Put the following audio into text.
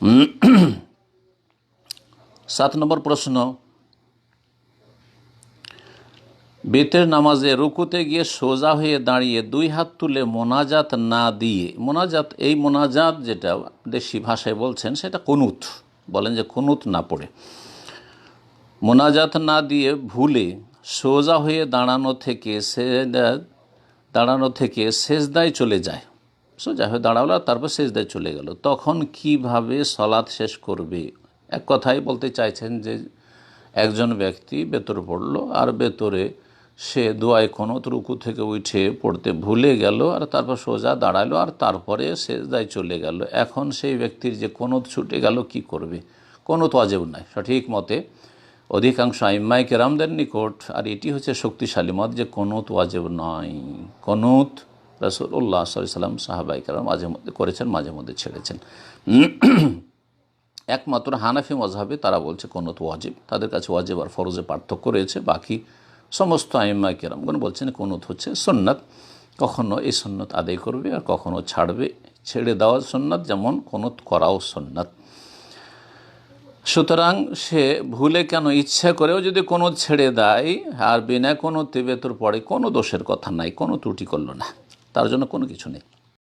সাত নম্বর প্রশ্ন। বেতের নামাজে রুকুতে গিয়ে সোজা হয়ে দাঁড়িয়ে দুই হাত তুলে মোনাজাত না দিয়ে, মোনাজাত এই মোনাজাত যেটা দেশি ভাষায় বলছেন, সেটা কুনুত, বলেন যে কুনুত না পড়ে। মোনাজাত না দিয়ে ভুলে সোজা হয়ে দাঁড়ানো থেকে সে দাঁড়ানো থেকে সেজদায় চলে যায়। সোজা হয়ে দাঁড়াল আর তারপর শেষ সেজদায় চলে গেল। তখন কীভাবে সলাৎ শেষ করবে? এক কথাই বলতে চাইছেন যে, একজন ব্যক্তি বেতর পড়ল, আর বেতরে সে দোয়ায় কোনো রুকু থেকে উঠে পড়তে ভুলে গেল, আর তারপর সোজা দাঁড়াল আর তারপরে সেজদায় চলে গেল। এখন সেই ব্যক্তির যে কোনো ছুটে গেল, কি করবে? কোনো তো অজেব নাই। সঠিক মতে অধিকাংশ আইম্মাই কেরামদের নিকট, আর এটি হচ্ছে শক্তিশালী মত যে কোনুত ওয়াজেব নয়। কোনুত রসুল্লাহ সাল্লাম সাহাবাই কেরাম মাঝে মধ্যে করেছেন, মাঝে মধ্যে ছেড়েছেন। একমাত্র হানাফি মজহাবে তারা বলছে কোনুত ওয়াজিব। তাদের কাছে ওয়াজিব আর ফরজে পার্থক্য রয়েছে। বাকি সমস্ত আইম্মা কেরামগণ বলছেন কোনুত হচ্ছে সন্ন্যত কখনো এই সন্ন্যত আদায় করবে আর কখনো ছাড়বে। ছেড়ে দেওয়া সন্ন্যত যেমন কোনুত করাও সন্ন্যত সুতরাং সে ভুলে কেন ইচ্ছা করেও যদি কোনো ছেড়ে দেয়, আর বিনা কোনো তেবেতর পড়ে, কোনো দোষের কথা নাই, কোনো ত্রুটি করল না। তার জন্য কোনো কিছু নেই।